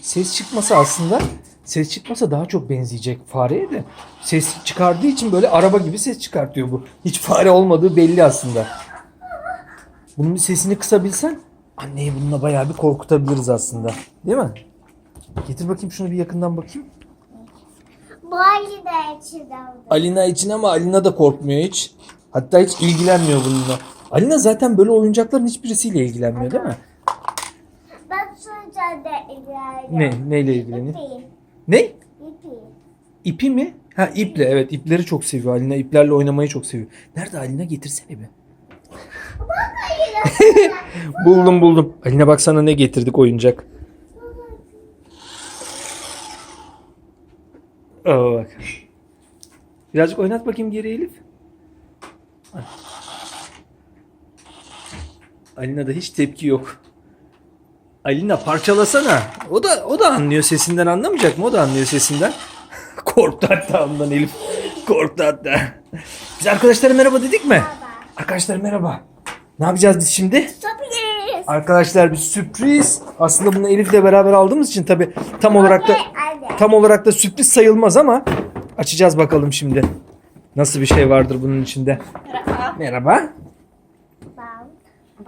Ses çıkmasa aslında ses çıkmasa daha çok benzeyecek fareye de. Ses çıkardığı için böyle araba gibi ses çıkartıyor bu. Hiç fare olmadığı belli aslında. Bunun bir sesini kısabilsen anneyi bununla bayağı bir korkutabiliriz aslında. Değil mi? Getir bakayım şunu bir yakından bakayım. Bu Ali de içinde oldu. Alina için ama Alina da korkmuyor hiç. Hatta hiç ilgilenmiyor bununla. Alina zaten böyle oyuncakların hiçbirisiyle ilgilenmiyor değil mi? Da ilerliyorum. Ne? Neyle ilgileniyor? İpi. Ne? İpi. İpi mi? Ha iple evet ipleri çok seviyor Alina. iplerle oynamayı çok seviyor. Nerede Alina getirsene bir. buldum buldum. Alina bak sana ne getirdik oyuncak. Aa bak. Birazcık oynat bakayım geri Elif. Al. Alina'da hiç tepki yok. Alina parçalasana. O da o da anlıyor sesinden anlamayacak mı? O da anlıyor sesinden. Korktu hatta ondan Elif. Korktu hatta. Biz arkadaşlara merhaba dedik mi? Arkadaşlar merhaba. Ne yapacağız biz şimdi? Tutabiliriz. Arkadaşlar bir sürpriz. Aslında bunu Elif'le beraber aldığımız için tabi tam olarak da tam olarak da sürpriz sayılmaz ama açacağız bakalım şimdi. Nasıl bir şey vardır bunun içinde? Merhaba.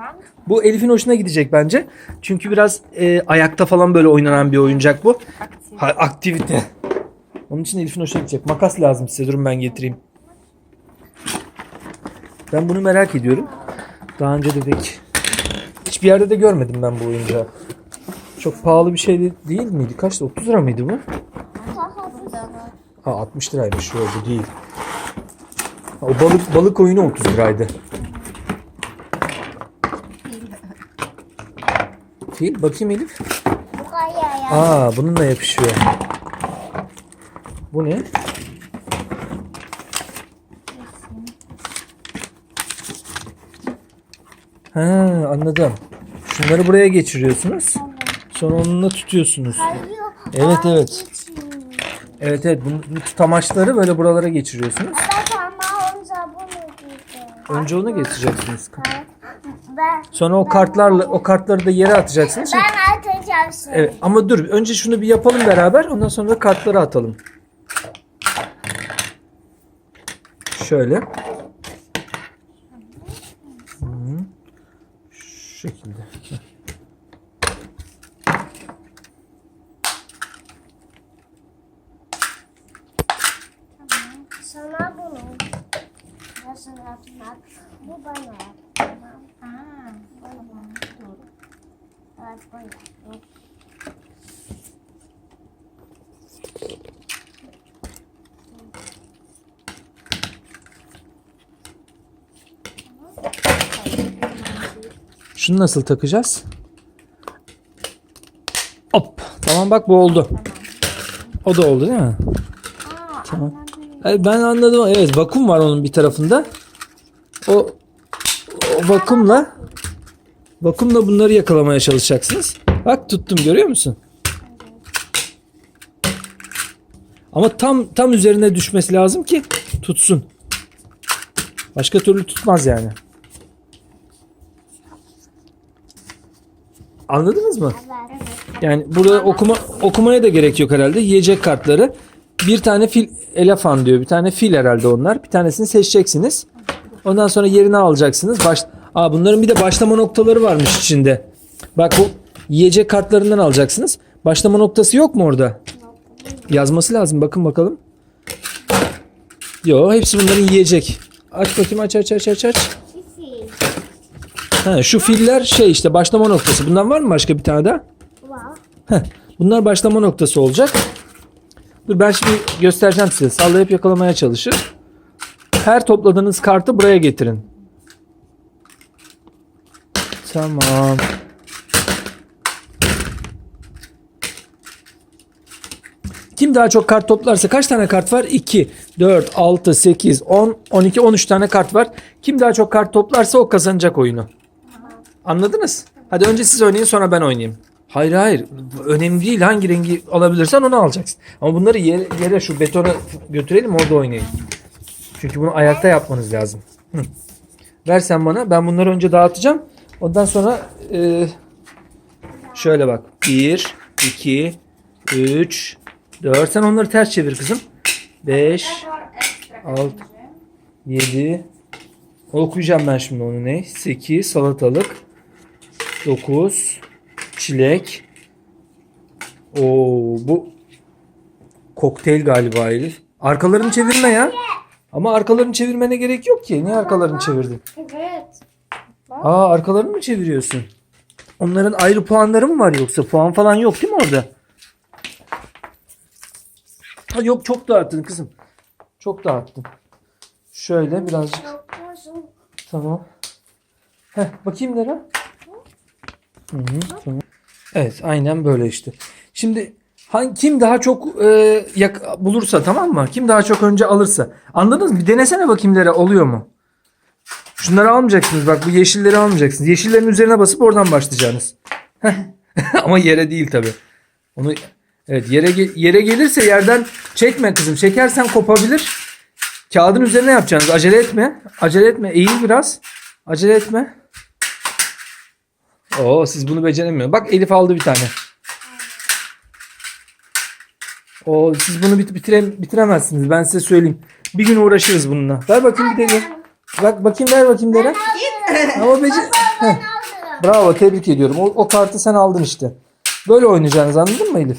Ben. Bu Elif'in hoşuna gidecek bence. Çünkü biraz e, ayakta falan böyle oynanan bir oyuncak bu. Ha, aktivite. Onun için Elif'in hoşuna gidecek. Makas lazım size. Durun ben getireyim. Ben bunu merak ediyorum. Daha önce de pek hiçbir yerde de görmedim ben bu oyuncağı. Çok pahalı bir şey de değil miydi? Kaçtı? 30 lira mıydı bu? Ha 60 liraymış. Yok bu değil. Ha, o balık balık oyunu 30 liraydı. Fil bakayım Elif. Bu kaya ya. Aa bununla yapışıyor. Bu ne? Ha anladım. Şunları buraya geçiriyorsunuz. Sonra onunla tutuyorsunuz. Kayıyor. Evet, Ay, evet. geçiyor. Evet evet bu, bu tutamaçları böyle buralara geçiriyorsunuz. Ben önce onu geçireceksiniz. Ben, Sonra o kartlarla o kartları da yere atacaksınız. Şimdi- ben atacağım şimdi. Evet ama dur önce şunu bir yapalım beraber ondan sonra da kartları atalım. Şöyle. Hı. Şu şekilde. Sana bunu. Ben sana yapmak. Bu bana Bunu. Evet. Şunu nasıl takacağız? Hop. Tamam bak bu oldu. O da oldu değil mi? aa, Tamam. Ben anladım. Evet vakum var onun bir tarafında. O vakumla vakumla bunları yakalamaya çalışacaksınız. Bak tuttum görüyor musun? Ama tam tam üzerine düşmesi lazım ki tutsun. Başka türlü tutmaz yani. Anladınız mı? Yani burada okuma okumaya da gerek yok herhalde. Yiyecek kartları. Bir tane fil elefan diyor. Bir tane fil herhalde onlar. Bir tanesini seçeceksiniz. Ondan sonra yerine alacaksınız. Baş Aa, bunların bir de başlama noktaları varmış içinde. Bak bu yiyecek kartlarından alacaksınız. Başlama noktası yok mu orada? Yazması lazım. Bakın bakalım. Yo, hepsi bunların yiyecek. Aç bakayım aç aç aç aç aç. Ha, şu filler şey işte başlama noktası. Bundan var mı başka bir tane daha? Var. Heh, bunlar başlama noktası olacak. Dur ben şimdi göstereceğim size. Sallayıp yakalamaya çalışın. Her topladığınız kartı buraya getirin. Tamam. Kim daha çok kart toplarsa kaç tane kart var? 2, 4, 6, 8, 10, 12, 13 tane kart var. Kim daha çok kart toplarsa o kazanacak oyunu. Anladınız? Hadi önce siz oynayın sonra ben oynayayım. Hayır hayır. Önemli değil. Hangi rengi alabilirsen onu alacaksın. Ama bunları yere, yere şu betona götürelim orada oynayın. Çünkü bunu ayakta yapmanız lazım. Hı. Ver sen bana. Ben bunları önce dağıtacağım. Ondan sonra e, şöyle bak. 1, 2, 3, 4. Sen onları ters çevir kızım. 5, ekstra Alt. kırmızı. 7. Okuyacağım ben şimdi onu ne? 8 salatalık. 9 çilek. Oo bu kokteyl galiba Elif. Arkalarını çevirme ya. Ama arkalarını çevirmene gerek yok ki. Niye arkalarını çevirdin? Aa arkalarını mı çeviriyorsun? Onların ayrı puanları mı var yoksa? Puan falan yok değil mi orada? Ha yok çok dağıttın kızım. Çok dağıttın. Şöyle birazcık. Tamam. Heh, bakayım Dera. Tamam. Evet aynen böyle işte. Şimdi hangi, kim daha çok e, yak, bulursa tamam mı? Kim daha çok önce alırsa. Anladınız mı? Bir denesene bakayım Dera oluyor mu? Şunları almayacaksınız bak bu yeşilleri almayacaksınız. Yeşillerin üzerine basıp oradan başlayacaksınız. Ama yere değil tabi. Onu evet yere yere gelirse yerden çekme kızım. Çekersen kopabilir. Kağıdın üzerine yapacaksınız. Acele etme. Acele etme. Eğil biraz. Acele etme. Oo siz bunu beceremiyorsunuz. Bak Elif aldı bir tane. Oo siz bunu bit bitire bitiremezsiniz. Ben size söyleyeyim. Bir gün uğraşırız bununla. Ver bakayım bir de. Bak bakayım ver bakayım dere. Ama becer Heh. Aldım. Bravo tebrik ediyorum. O, o kartı sen aldın işte. Böyle oynayacaksınız anladın mı Elif?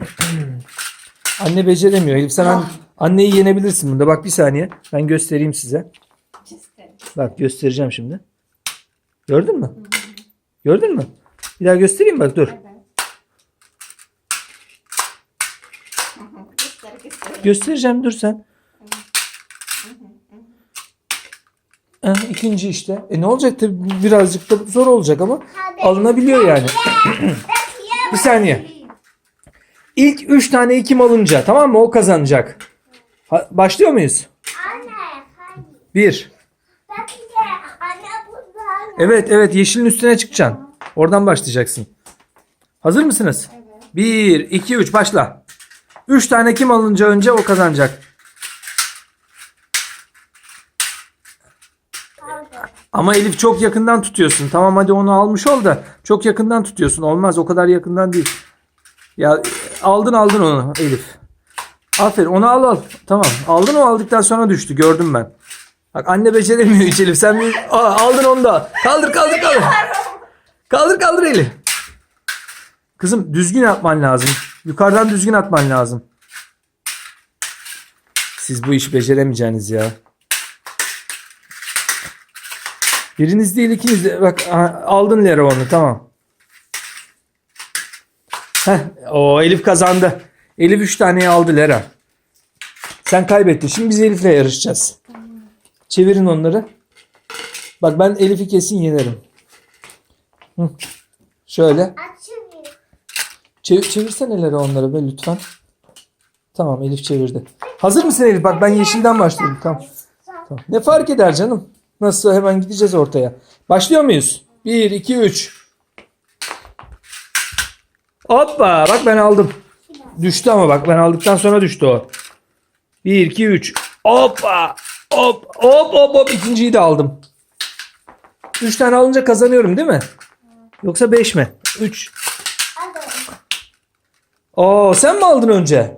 Anne beceremiyor. Elif sen an- anneyi yenebilirsin bunda. Bak bir saniye. Ben göstereyim size. Bak göstereceğim şimdi. Gördün mü? Gördün mü? Bir daha göstereyim bak dur. Göstereceğim dur sen. Eh, ikinci işte. E ne olacak tabii birazcık da zor olacak ama alınabiliyor yani. bir saniye. İlk 3 taneyi kim alınca tamam mı o kazanacak. Ha- başlıyor muyuz? Anne. Hadi. 1. Bak bir. Evet evet yeşilin üstüne çıkacaksın. Oradan başlayacaksın. Hazır mısınız? Evet. 1, 2, 3 başla. 3 tane kim alınca önce o kazanacak. Ama Elif çok yakından tutuyorsun. Tamam hadi onu almış ol da çok yakından tutuyorsun. Olmaz o kadar yakından değil. Ya aldın aldın onu Elif. Aferin onu al al. Tamam aldın o aldıktan sonra düştü gördüm ben. Bak anne beceremiyor hiç Elif. Sen bir... Aa, aldın onu da. Kaldır kaldır kaldır. Kaldır kaldır Elif. Kızım düzgün yapman lazım. Yukarıdan düzgün atman lazım. Siz bu işi beceremeyeceksiniz ya. Biriniz değil ikiniz de. Bak aldın Lera onu tamam. Heh, o Elif kazandı. Elif 3 taneyi aldı Lera. Sen kaybettin. Şimdi biz Elif'le yarışacağız. Çevirin onları. Bak ben Elif'i kesin yenerim. Hı. Şöyle. Çevir, çevirsene Lera onları be lütfen. Tamam Elif çevirdi. Hazır mısın Elif? Bak ben yeşilden başlıyorum. Tamam. Tamam. Ne fark eder canım? Nasıl hemen gideceğiz ortaya. Başlıyor muyuz? 1, 2, 3. Hoppa bak ben aldım. Düştü ama bak ben aldıktan sonra düştü o. 1, 2, 3. Hoppa. Hop hop hop hop ikinciyi de aldım. 3 tane alınca kazanıyorum değil mi? Yoksa 5 mi? 3. Aldım. Oo sen mi aldın önce?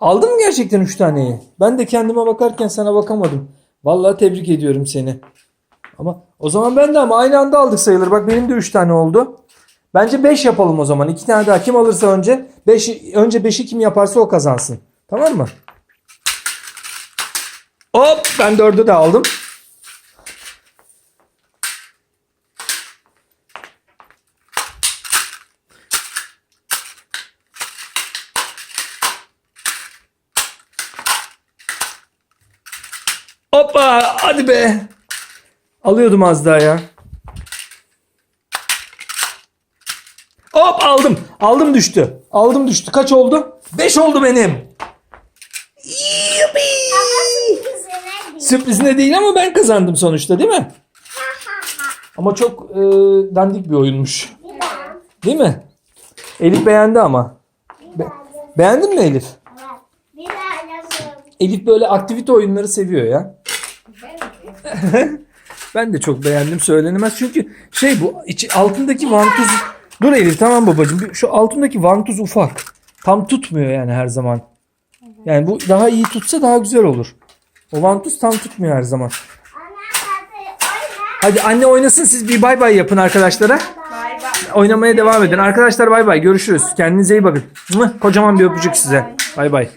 Aldın mı gerçekten 3 taneyi? Ben de kendime bakarken sana bakamadım. Vallahi tebrik ediyorum seni. Ama o zaman ben de ama aynı anda aldık sayılır. Bak benim de 3 tane oldu. Bence 5 yapalım o zaman. 2 tane daha kim alırsa önce 5 önce 5'i kim yaparsa o kazansın. Tamam mı? Hop ben 4'ü de aldım. Hoppa hadi be. Alıyordum az daha ya. Hop aldım. Aldım düştü. Aldım düştü. Kaç oldu? 5 oldu benim. Sürprizine değil ama ben kazandım sonuçta değil mi? Ama çok e, dandik bir oyunmuş. Değil mi? Elif beğendi ama. Daha. Beğendin mi Elif? Elif böyle aktivite oyunları seviyor ya. Ben de. Çok beğendim söylenemez çünkü şey bu içi, altındaki vantuz Dur Elif tamam babacığım. Şu altındaki vantuz ufak. Tam tutmuyor yani her zaman. Yani bu daha iyi tutsa daha güzel olur. O vantuz tam tutmuyor her zaman. Hadi anne oynasın siz bir bay bay yapın arkadaşlara. Bay bay. Oynamaya devam edin. Arkadaşlar bay bay görüşürüz. Kendinize iyi bakın. Kocaman bir öpücük size. Bay bay.